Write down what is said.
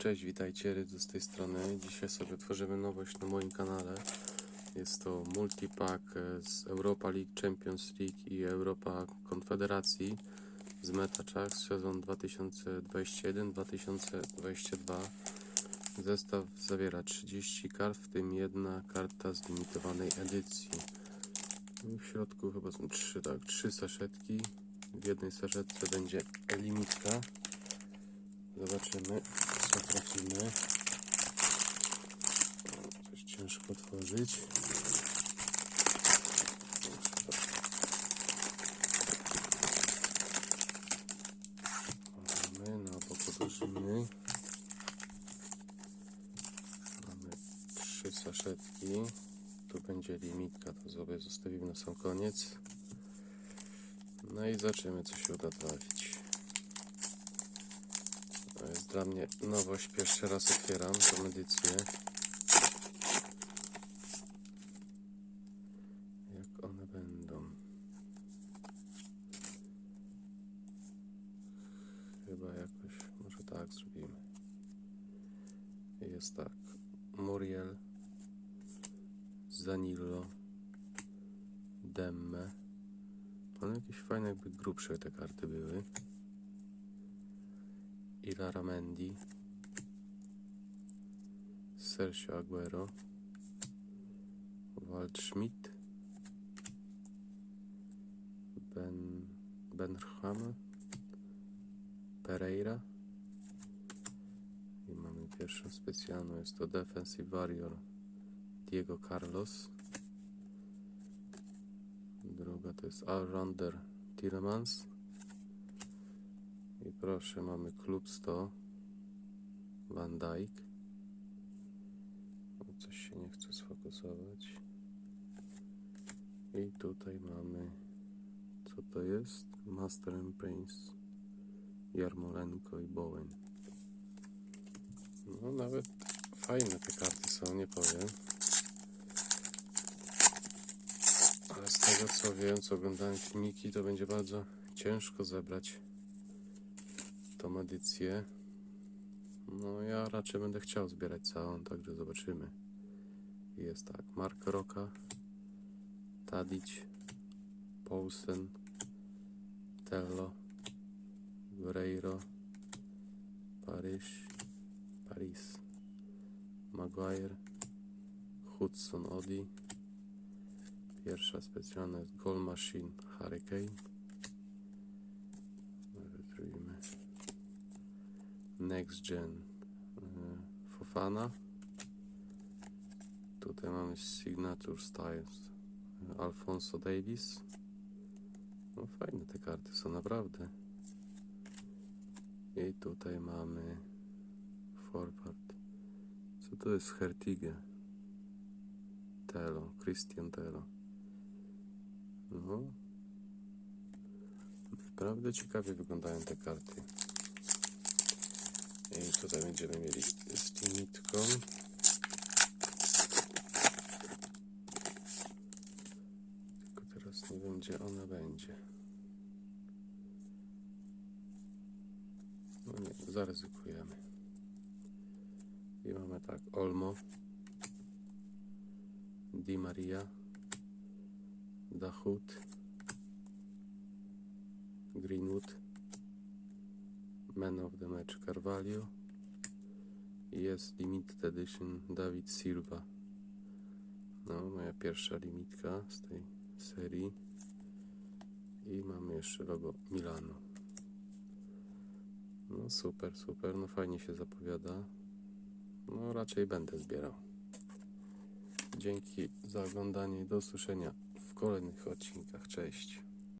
Cześć, witajcie, Rydzu z tej strony. Dzisiaj sobie tworzymy nowość na moim kanale. Jest to multipack e, z Europa League, Champions League i Europa Konfederacji z MetaChack sezon 2021-2022. Zestaw zawiera 30 kart, w tym jedna karta z limitowanej edycji. W środku chyba są trzy, tak, trzy saszetki. W jednej saszetce będzie limitka. Zobaczymy, co. Coś ciężko otworzyć. Mamy na bok odłożymy. Mamy trzy saszetki. Tu będzie limitka, to sobie zostawimy na sam koniec. No i zobaczymy, co się uda trafić. Dla mnie nowość. Pierwszy raz otwieram tą edycję. Jak one będą? Chyba jakoś, może tak zrobimy. Jest tak. Muriel, Zanillo, Demme. One jakieś fajne, jakby grubsze te karty były. Ilara Mendy, Sergio Aguero, Waldschmidt, Ben Benham, Pereira i mamy pierwszą specjalną, jest to Defensive Warrior Diego Carlos. Druga to jest Allrounder Tillemans. Proszę, mamy klub 100 Van. O, coś się nie chce sfokusować. I tutaj mamy, co to jest? Master and Prince, Jarmolenko i Bowen. No, nawet fajne te karty są, nie powiem. Ale z tego co wiem, co oglądałem filmiki, to będzie bardzo ciężko zebrać tą edycję. No ja raczej będę chciał zbierać całą, także zobaczymy. Jest tak, Mark Roka, Tadic, Paulsen, Tello, Guerreiro, Paryż, Paris, Maguire, Hudson Odi. Pierwsza specjalna jest Goal Machine Hurricane. Next Gen e, Fofana. Tutaj mamy Signature Styles e, Alfonso Davis. No fajne te karty są naprawdę. I tutaj mamy Forward. Co to jest Hertige? Telo, Christian Telo. No. Naprawdę ciekawie wyglądają te karty. I tutaj będziemy mieli z limitką. Tylko teraz nie wiem, gdzie ona będzie. No nie, zaryzykujemy. I mamy tak, Olmo, Di Maria, Dachut, Greenwood, Man of the Match Carvalho i jest Limited Edition David Silva. No, moja pierwsza limitka z tej serii. I mamy jeszcze logo Milanu. No super, super, no fajnie się zapowiada. No raczej będę zbierał. Dzięki za oglądanie i do usłyszenia w kolejnych odcinkach. Cześć.